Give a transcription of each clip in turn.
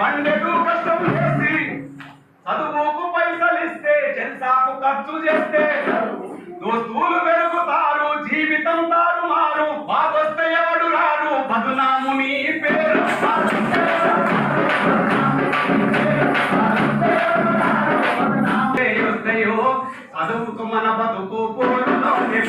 పండెడు కష్టం చేసి చదువుకు పైసలిస్తే జల్సాకు ఖర్చు చేస్తే దోస్తులు పెరుగుతారు జీవితం తారుమారు బాగొస్తే ఎవడు రాడు బదునాము నీ పేరు చదువుకు మన బతుకు పోరులోనే.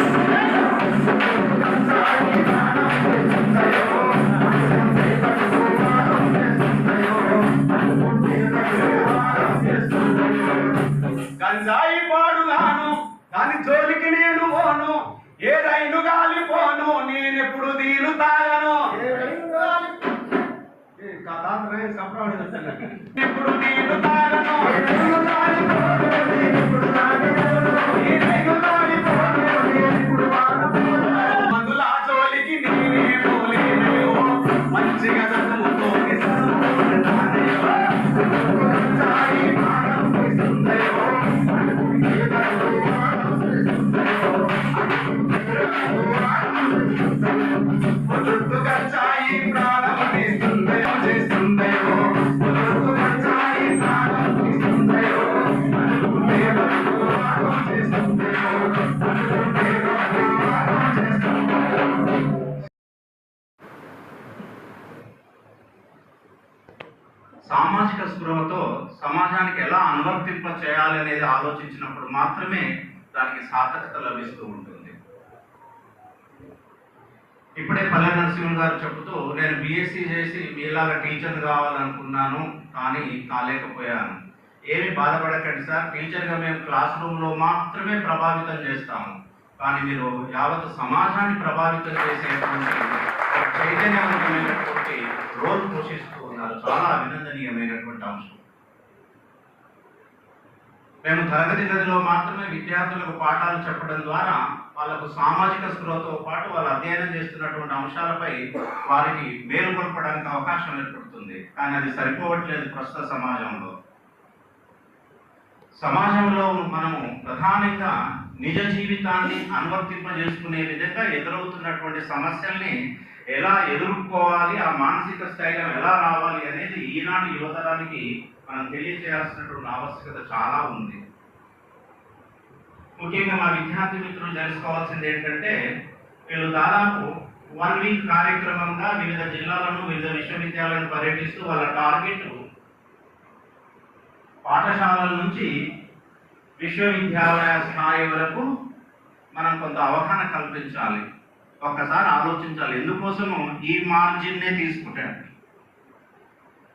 జోలికి నేను పోను ఏ రైలు గాలిపోను నేనెప్పుడు నీళ్ళు తాగను ఇప్పుడు నీళ్ళు తాగను స్పృహతో సమాజానికి ఎలా అనువర్తింప చేయాలి అనేది ఆలోచించినప్పుడు మాత్రమే దానికి సార్థకత లభిస్తూ ఉంటుంది. ఇప్పుడే పల్లె నరసింహ గారు చెబుతూ నేను బీఎస్సీ చేసి మీలాగా టీచర్ కావాలనుకున్నాను కానీ కాలేకపోయాను. ఏమి బాధపడకండి సార్. టీచర్గా మేము క్లాస్ రూమ్లో మాత్రమే ప్రభావితం చేస్తాము. కానీ మీరు యావత్ సమాజాన్ని ప్రభావితం చేసేటువంటి చైతన్యవంతమైనటువంటి రోల్ పోషిస్తూ చాలా అభినందనీయమైనటువంటి అంశం. మేము తరగతి గదిలో మాత్రమే విద్యార్థులకు పాఠాలు చెప్పడం ద్వారా వాళ్ళకు సామాజిక స్పృహతో పాటు వాళ్ళు అధ్యయనం చేస్తున్నటువంటి అంశాలపై వారికి మేలుకొల్పడానికి అవకాశం ఏర్పడుతుంది. కానీ అది సరిపోవట్లేదు ప్రస్తుత సమాజంలో. సమాజంలో మనము ప్రధానంగా నిజ జీవితాన్ని అనువర్తింపజేసుకునే విధంగా ఎదురవుతున్నటువంటి సమస్యల్ని ఎలా ఎదుర్కోవాలి ఆ మానసిక స్థైర్యం ఎలా రావాలి అనేది ఈనాటి యువతరానికి మనం తెలియజేయాల్సినటువంటి ఆవశ్యకత చాలా ఉంది. ముఖ్యంగా మా విద్యార్థి మిత్రులు తెలుసుకోవాల్సింది ఏంటంటే వీళ్ళు దాదాపు వన్ వీక్ కార్యక్రమంగా వివిధ జిల్లాలను వివిధ విశ్వవిద్యాలయాలను పర్యటిస్తూ వాళ్ళ టార్గెట్ పాఠశాలల నుంచి విశ్వవిద్యాలయ స్థాయి వరకు మనం కొంత అవగాహన కల్పించాలి. ఒక్కసారి ఆలోచించాలి. ఎందుకోసము ఈ మార్జిన్నే తీసుకుంటాడు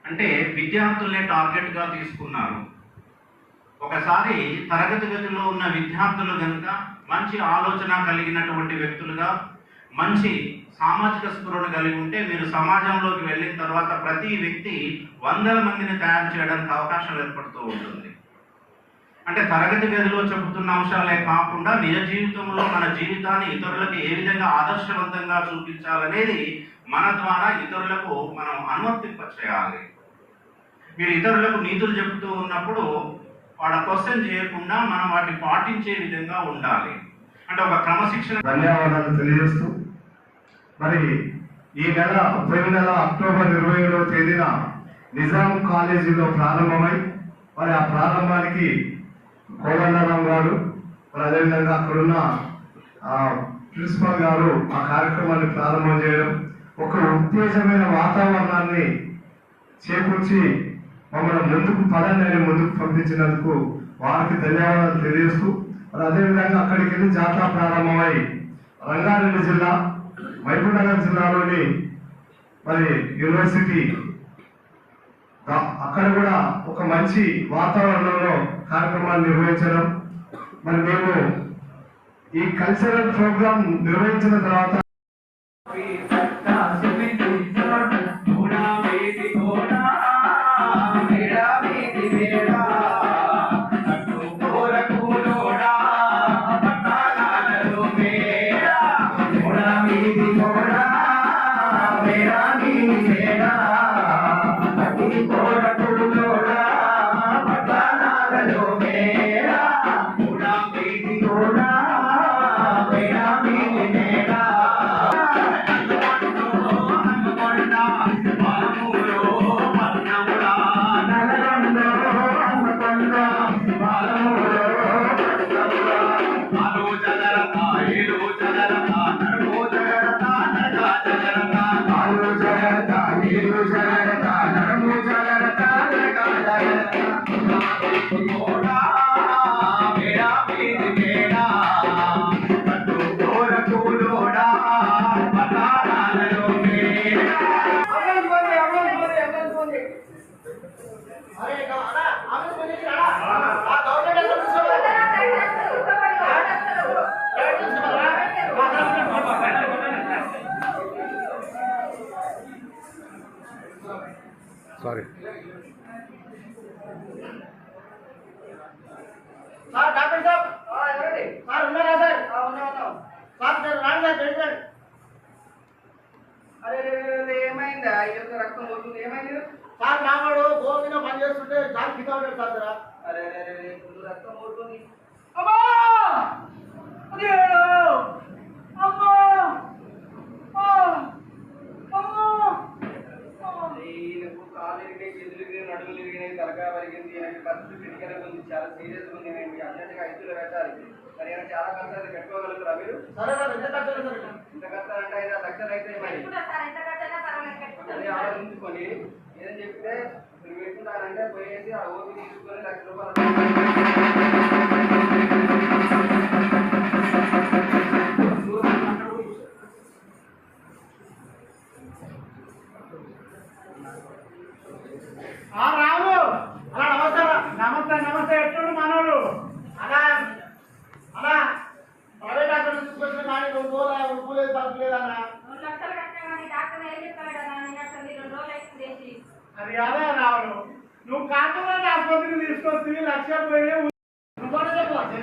అంటే విద్యార్థుల్నే టార్గెట్గా తీసుకున్నారు. ఒకసారి తరగతి గదిలో ఉన్న విద్యార్థులు కనుక మంచి ఆలోచన కలిగినటువంటి వ్యక్తులుగా మంచి సామాజిక స్ఫురణ కలిగి ఉంటే మీరు సమాజంలోకి వెళ్ళిన తర్వాత ప్రతి వ్యక్తి వందల మందిని తయారు చేయడానికి అవకాశం ఏర్పడుతూ ఉంటుంది. అంటే తరగతి గదిలో చెబుతున్న అంశాలే కాకుండా నిజ జీవితంలో మన జీవితాన్ని ఇతరులకు ఏ విధంగా ఆదర్శవంతంగా చూపించాలనేది మన ద్వారా ఇతరులకు మనం అనువర్తింపచేయాలి. మీరు ఇతరులకు నీతులు చెబుతూ ఉన్నప్పుడు వాళ్ళ క్వశ్చన్ చేయకుండా మనం వాటిని పాటించే విధంగా ఉండాలి. అంటే ఒక క్రమశిక్షణ ధన్యవాదాలు తెలియజేస్తూ మరి ఈ నెల పోయిన నెల అక్టోబర్ ఇరవై ఏడవ తేదీన నిజాం కాలేజీలో ప్రారంభమై మరి ఆ ప్రారంభానికి కోదండరాం గారు మరి అదేవిధంగా అక్కడున్న ప్రిన్సిపల్ గారు ఆ కార్యక్రమాన్ని ప్రారంభం చేయడం ఒక ఉత్తేజమైన వాతావరణాన్ని చేకూర్చి మమ్మల్ని ముందుకు పదండి ముందుకు పంపించినందుకు వారికి ధన్యవాదాలు తెలియజేస్తూ మరి అదేవిధంగా అక్కడికి వెళ్ళి జాతర ప్రారంభమై రంగారెడ్డి జిల్లా మహబూబ్నగర్ జిల్లాలోని మరి యూనివర్సిటీ అక్కడ కూడా ఒక మంచి వాతావరణంలో కార్యక్రమాలు నిర్వహించడం. మరి మేము ఈ కల్చరల్ ప్రోగ్రామ్ నిర్వహించిన తర్వాత బాలము సార్ నావాడు గోవింద పని చేస్తుంటే చాలా కింద ఉంటాడు సార్ అరే అరే రక్తం ఓడుతుంది అమ్మా! అమ్మా! నడుములు విరిగినాయి తలకాయ వరిగింది చాలా సీరియస్ ఉంది. నేను మీ అర్జెంట్గా ఐదులో పెట్టాలి మరి నేను చాలా ఖర్చు అయితే పెట్టుకోగలుగుతారా మీరు? ఎంత ఖర్చు అంటే ఐదు లక్షలు అయితే మరి. అనుకోండి ఏదని చెప్తే మీరు పెట్టినారంటే పోయేసి ఆ ఓపీ తీసుకొని లక్ష రూపాయలు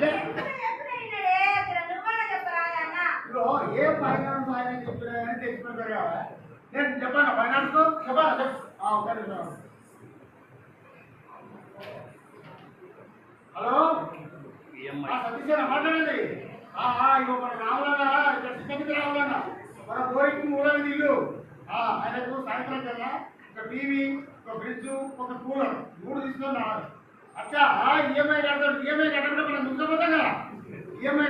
అంటే ఏ ఫైనాన్స్ ఆయన చెప్పినా కానీ తెచ్చిపెడతారు కదా నేను చెప్పాను ఫైనాన్స్ చెప్పాను సరే హలో? సతీష్ మాట్లాడండి. ఇగో మన రాములన్నా ఇక్కడ సిద్ధపతి రాములన్నా. మన బోరింగ్ మూడవ నీళ్ళు. ఆయనకు సాయంత్రం కల్లా ఒక టీవీ ఒక ఫ్రిడ్జ్ ఒక కూలర్. మూడు తీసుకొని अच्छा हा ईएमआय काढतो ईएमआय काढायला मला तुमचं पता का ईएमआय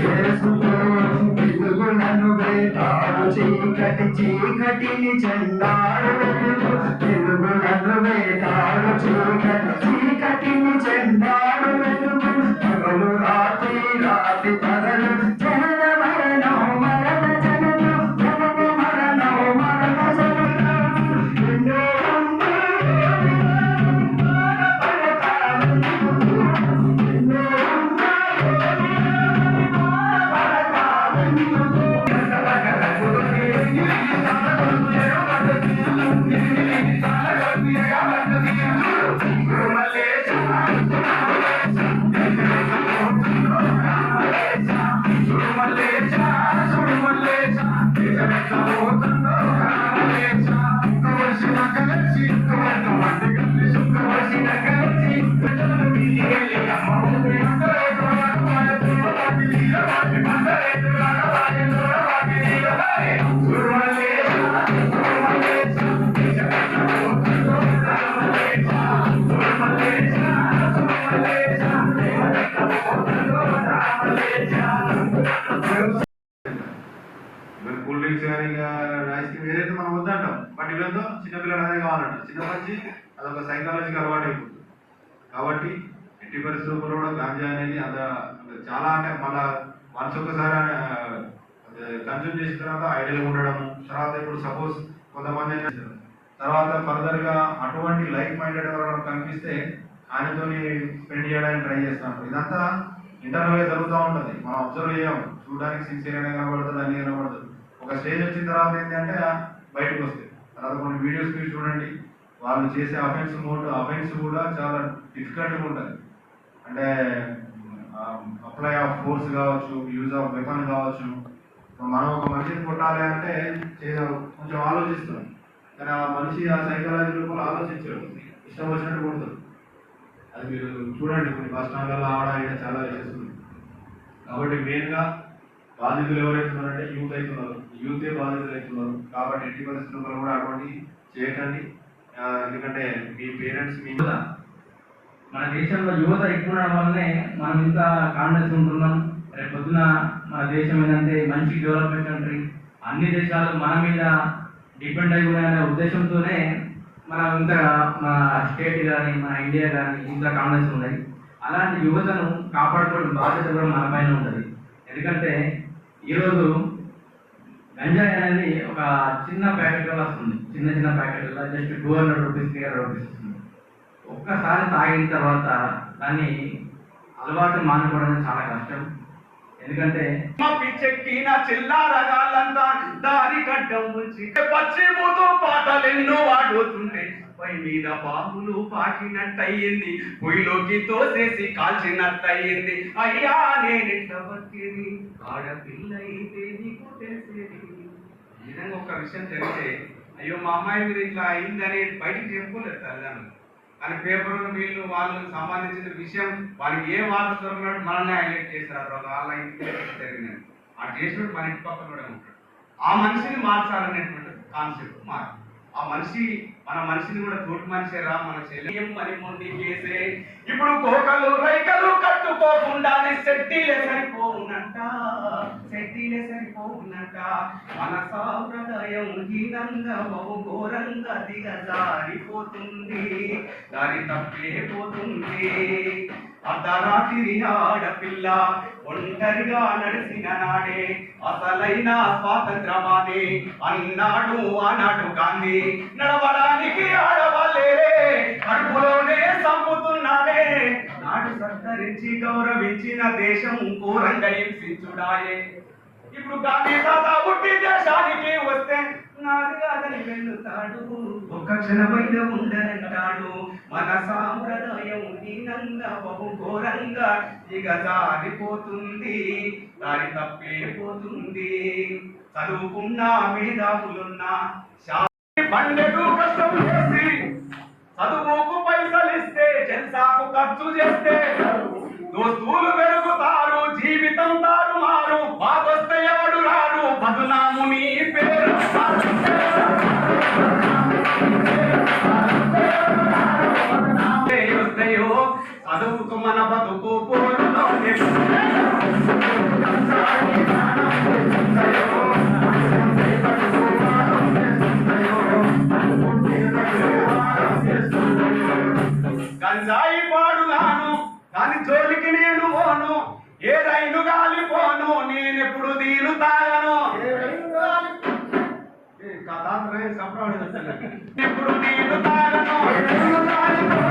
చేసుకొని వెలుగులను వేటాడు. చీకటి చీకటిని చెందాడు వెలుగులను వేటాడు. చీకటి చీకటిని చెందాడు టెక్నాలజీకి అలవాటైపోతుంది కాబట్టి ఎట్టి పరిస్థితుల్లో కూడా గాంజా అనేది అంత చాలా అంటే మళ్ళా వన్స్ ఒకసారి కన్జ్యూమ్ చేసిన తర్వాత ఐడియల్గా ఉండడము తర్వాత ఇప్పుడు సపోజ్ కొంతమంది తర్వాత ఫర్దర్గా అటువంటి లైక్ మైండెడ్ ఎవరైనా కనిపిస్తే ఆయనతోని స్పెండ్ చేయడానికి ట్రై చేస్తాం ఇదంతా ఇంటర్నల్గా జరుగుతూ ఉంటుంది. మనం అబ్జర్వ్ చేయము. చూడడానికి సిన్సియర్గా కనబడుతుంది అన్ని కనబడుతుంది. ఒక స్టేజ్ వచ్చిన తర్వాత ఏంటంటే బయటకు వస్తాయి. తర్వాత కొన్ని వీడియోస్ మీరు చూడండి. వాళ్ళు చేసే అఫెన్స్ మోడ్ అఫెన్స్ కూడా చాలా డిఫికల్ట్గా ఉంటుంది. అంటే అప్లై ఆఫ్ ఫోర్స్ కావచ్చు యూజ్ ఆఫ్ వెపన్ కావచ్చు. మనం ఒక మనిషిని కొట్టాలి అంటే కొంచెం ఆలోచిస్తాం కానీ ఆ మనిషి ఆ సైకాలజీ కూడా ఆలోచించారు. ఇష్టం వచ్చినట్టు కొడుతుంది అది మీరు చూడండి కొన్ని బస్ స్టాండ్లలో ఆడ చాలా చేస్తుంది కాబట్టి మెయిన్గా బాధితులు ఎవరైతున్నారంటే యూత్ అవుతున్నారు యూతే బాధితులు అవుతున్నారు కాబట్టి ఎట్టి పరిస్థితుల్లో కూడా అటువంటి చేయకండి. ఎందుకంటే మీ పేరెంట్స్ మీ మన దేశంలో యువత ఎక్కువ ఉండడం వల్లనే మనం ఇంత కాన్ఫిడెన్స్ ఉంటున్నాం. రేపు పొద్దున మన దేశం ఏంటంటే మంచి డెవలప్మెంట్ కంట్రీ అన్ని దేశాలు మన మీద డిపెండ్ అయి ఉన్నాయనే ఉద్దేశంతోనే మనం ఇంత మన స్టేట్ కానీ మన ఇండియా కానీ ఇంత కాన్ఫిడెన్స్ ఉన్నాయి అలాంటి యువతను కాపాడుకోవడం బాధ్యత కూడా మన పైన ఉంటుంది. ఎందుకంటే ఈరోజు గంజాయి అనేది ఒక చిన్న ప్యాకెట్లో వస్తుంది. చిన్న చిన్న ప్యాకెట్లో just two hundred rupees three hundred rupees వస్తుంది. ఒక్కసారి తాగిన తర్వాత దాన్ని అలవాటు మానుకోవడం చాలా కష్టం. ఎందుకంటే మా పిచ్చెక్కిన చిల్లారగాళ్ళంతా దారి కట్టం ఉంచి పచ్చి పాటలు పాటలెన్నో వాడుతుంటే పై మీద బాబులు పాకినట్టయింది. పొయ్యిలోకి తోసేసి కాల్చినట్టయింది. అయ్యా నేను బతికేది? ఆడపిల్ల అయితే నిజంగా ఒక విషయం జరిగితే అయ్యో మా అమ్మాయి మీద ఇట్లా అయిందని బయటికి చెప్పుకోలేదు తల్లిదండ్రులు కానీ పేపర్లు వీళ్ళు వాళ్ళకి సంబంధించిన విషయం వాళ్ళకి ఏ వార్త దొరికినట్టు మనల్ని హైలైట్ చేశారు వాళ్ళ వాళ్ళ ఇంటికి జరిగినది ఆ చేసినప్పుడు మన ఇంటి పక్కన కూడా ఉంటాడు. ఆ మనిషిని మార్చాలనేటువంటి కాన్సెప్ట్ మారు ఆ మనిషి మన మనిషిని కూడా తోటి మనిషిరా మన చెల్లియం పని మొండి కేసే ఇప్పుడు కోకలు రైకలు కట్టుకోకుండానే సెట్టీలే సరిపోవునంట. సెట్టీలే సరిపోవునంట హీనంగా బహు ఘోరంగా దిగజారిపోతుంది దారి తప్పే పోతుంది. అర్ధరాత్రి ఆడపిల్ల ఒంటరిగా నడిచిన నాడే అసలైన స్వాతంత్రమాదే అన్నాడు ఆనాడు గాంధీ. నడవడానికి ఆడవాళ్ళేరే కడుపులోనే చంపుతున్నారే నాడు సత్కరించి గౌరవించిన దేశం ఘోరంగా హింసించుడాయే. ఇప్పుడు గాంధీ తాత పుట్టి దేశానికి వస్తే నాది కాదని వెళ్ళుతాడు ఒక క్షణమైన ఉండనంటాడు. మన సాంప్రదాయం హీనంగా బహు ఘోరంగా ఇక జారిపోతుంది దారి తప్పే పోతుంది చదువుకున్న మేధావులున్న శాస్త్రి కష్టం చేసి చదువుకు పైసలు ఇస్తే జల్సాకు ఖర్చు చేస్తే దోస్తులు పెరుగుతారు జీవితం తారుమారు బాధొస్తే ఎవడు మీ పేరు చదువుకు మన బతుకు పోరులో గంజాయి పాడుగాను దాని జోలికి నేను పోను. ఇప్పుడు నేను తాగను